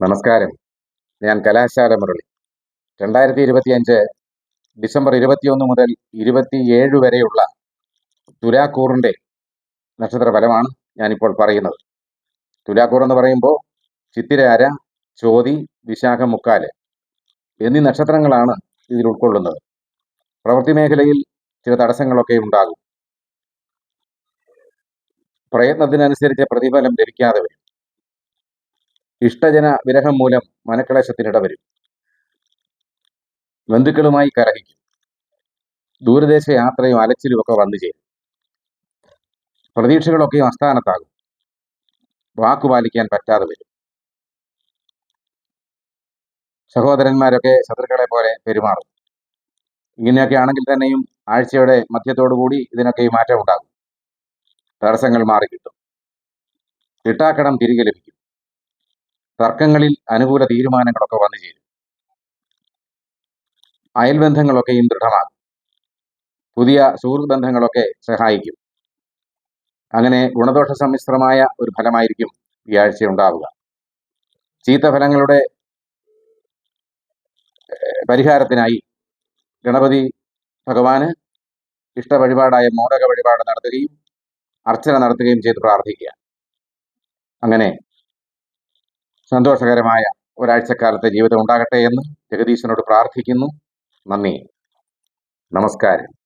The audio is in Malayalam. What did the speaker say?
നമസ്കാരം. ഞാൻ കലാശാല മുരളി. രണ്ടായിരത്തി ഇരുപത്തിയഞ്ച് ഡിസംബർ ഇരുപത്തിയൊന്ന് മുതൽ ഇരുപത്തിയേഴ് വരെയുള്ള തുലാക്കൂറിന്റെ നക്ഷത്ര ഫലമാണ് ഞാനിപ്പോൾ പറയുന്നത്. തുലാക്കൂർ എന്ന് പറയുമ്പോൾ ചിത്തിരാര ചോതി വിശാഖം മുക്കാൽ എന്നീ നക്ഷത്രങ്ങളാണ് ഇതിൽ ഉൾക്കൊള്ളുന്നത്. പ്രവൃത്തി മേഖലയിൽ ചില തടസ്സങ്ങളൊക്കെ ഉണ്ടാകും. പ്രയത്നത്തിനനുസരിച്ച് പ്രതിഫലം ലഭിക്കാതെ വരും. ഇഷ്ടജന വിരഹം മൂലം മനക്ലേശത്തിനിട വരും. ബന്ധുക്കളുമായി കരഹിക്കും ദൂരദേശ യാത്രയും അലച്ചിലും ഒക്കെ വന്നു ചേരും. പ്രതീക്ഷകളൊക്കെയും അസ്ഥാനത്താകും വാക്കു പാലിക്കാൻ പറ്റാതെ വരും. സഹോദരന്മാരൊക്കെ ശത്രുക്കളെ പോലെ പെരുമാറും. ഇങ്ങനെയൊക്കെ ആണെങ്കിൽ തന്നെയും ആഴ്ചയുടെ മധ്യത്തോടു കൂടി ഇതിനൊക്കെ മാറ്റം ഉണ്ടാകും തടസ്സങ്ങൾ മാറിക്കിട്ടും. കിട്ടാക്കടം തിരികെ ലഭിക്കും. തർക്കങ്ങളിൽ അനുകൂല തീരുമാനങ്ങളൊക്കെ വന്നു ചേരും. അയൽബന്ധങ്ങളൊക്കെയും ദൃഢമാകും. പുതിയ സുഹൃത്ത് ബന്ധങ്ങളൊക്കെ സഹായിക്കും. അങ്ങനെ ഗുണദോഷ സമ്മിശ്രമായ ഒരു ഫലമായിരിക്കും ഈ ആഴ്ച ഉണ്ടാവുക. ചീത്ത ഫലങ്ങളുടെ പരിഹാരത്തിനായി ഗണപതി ഭഗവാന് ഇഷ്ട വഴിപാടായ മോദക വഴിപാട് നടത്തുകയും അർച്ചന നടത്തുകയും ചെയ്ത് പ്രാർത്ഥിക്കുക. അങ്ങനെ സന്തോഷകരമായ ഒരാഴ്ചക്കാലത്തെ ജീവിതം ഉണ്ടാകട്ടെ എന്ന് ജഗദീശനോട് പ്രാർത്ഥിക്കുന്നു. നന്ദി. നമസ്കാരം.